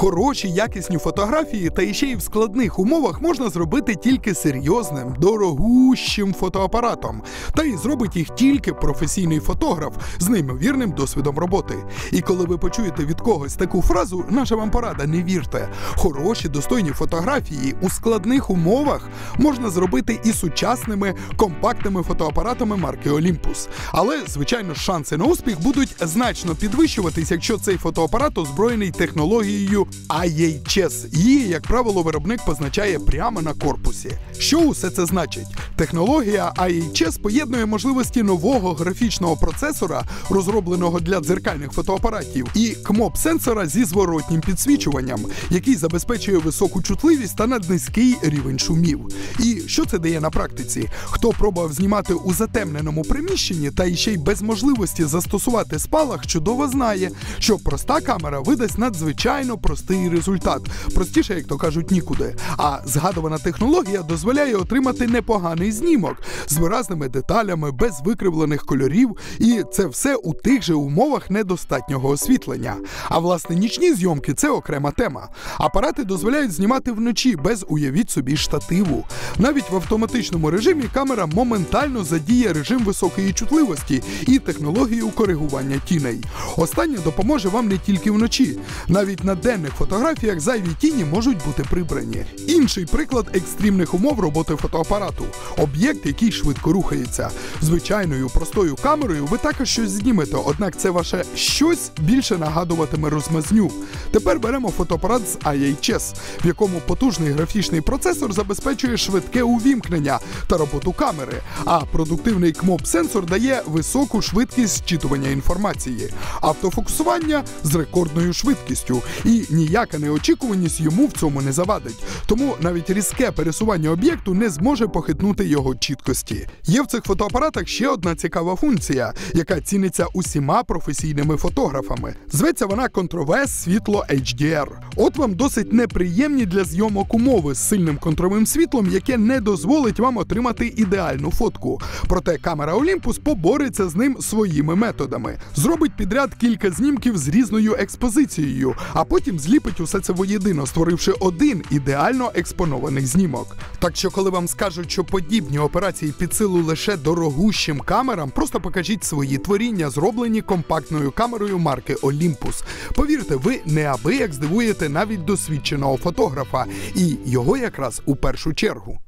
Хороші якісні фотографії та іще й в складних умовах можна зробити тільки серйозним, дорогущим фотоапаратом. Та й зробить їх тільки професійний фотограф з неймовірним досвідом роботи. І коли ви почуєте від когось таку фразу, наша вам порада, не вірте. Хороші достойні фотографії у складних умовах можна зробити і сучасними компактними фотоапаратами марки Olympus. Але, звичайно, шанси на успіх будуть значно підвищуватись, якщо цей фотоапарат озброєний технологією IHS. Її, як правило, виробник позначає прямо на корпусі. Що усе це значить? Технологія IHS поєднує можливості нового графічного процесора, розробленого для дзеркальних фотоапаратів, і КМОП-сенсора зі зворотнім підсвічуванням, який забезпечує високу чутливість та наднизький рівень шумів. І що це дає на практиці? Хто пробував знімати у затемненому приміщенні та іще й без можливості застосувати спалах, чудово знає, що проста камера видасть надзвичайно простий результат. Простіше, як то кажуть, нікуди. А згадувана технологія дозволяє отримати непоганий знімок з виразними деталями, без викривлених кольорів, і це все у тих же умовах недостатнього освітлення. А власне нічні зйомки це окрема тема. Апарати дозволяють знімати вночі без уявіть собі штативу. Навіть в автоматичному режимі камера моментально задіє режим високої чутливості і технологію коригування тіней. Останнє допоможе вам не тільки вночі. Навіть на денних фотографіях зайві тіні можуть бути прибрані. Інший приклад екстремних умов роботи фотоапарату об'єкт, який швидко рухається. Звичайною простою камерою ви також щось знімете, однак це ваше щось більше нагадуватиме розмазню. Тепер беремо фотоапарат з IHS, в якому потужний графічний процесор забезпечує швидке увімкнення та роботу камери, а продуктивний КМОП-сенсор дає високу швидкість зчитування інформації, автофокусування з рекордною швидкістю, і ніяка неочікуваність йому в цьому не завадить. Тому навіть різке пересування об'єкту не зможе похитнути його чіткості. Є в цих фотоапаратах ще одна цікава функція, яка ціниться усіма професійними фотографами. Зветься вона контровес світло HDR. От вам досить неприємні для зйомок умови з сильним контровим світлом, яке не дозволить вам отримати ідеальну фотку. Проте камера Olympus побореться з ним своїми методами. Зробить підряд кілька знімків з різною експозицією, а потім зліпить усе це воєдино, створивши один ідеально експонований знімок. Так що, коли вам скажуть, що подібні операції під силу лише дорогущим камерам, просто покажіть свої творіння, зроблені компактною камерою марки Olympus. Повірте, ви неабияк здивуєте навіть досвідченого фотографа, і його якраз у першу чергу.